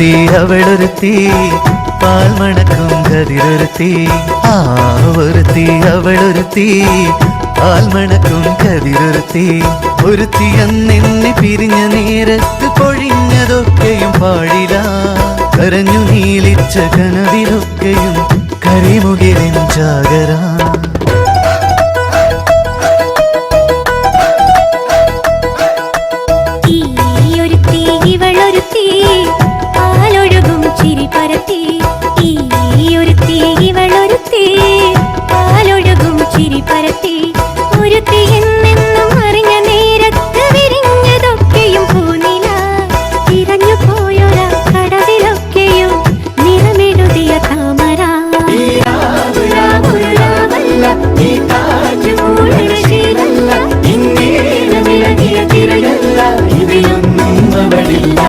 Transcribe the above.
ഒരുത്തി അവളൊരുത്തി പാൽമണക്കും കതിരൊരുത്തി. ആ ഒരുത്തി അവളൊരുത്തി പാൽമണക്കും കതിരൊരുത്തി. ഒരുത്തി അന്നെന്നെ പിരിഞ്ഞ നേരത്ത് പൊഴിഞ്ഞതൊക്കെയും പാടില. കരഞ്ഞു നീലിച്ച കനവിലൊക്കെയും കരിമുകിലും ചാകരാ പരത്തി. ഈ ഒരുത്തി ഇവളൊരുത്തി. പാലൊഴുകും ചിരി പരത്തി. ഒരുത്തി എന്നെന്നും അറിഞ്ഞ നേരത്ത് വിരിഞ്ഞതൊക്കെയും പൂനില. തിരഞ്ഞു പോയൊര കടവിലൊക്കെയും നിറമെഴുതിയ താമര. ഇന്നേരം ഇളകിയ തിരയല്ല ഇവയൊന്നും അവളില്ല.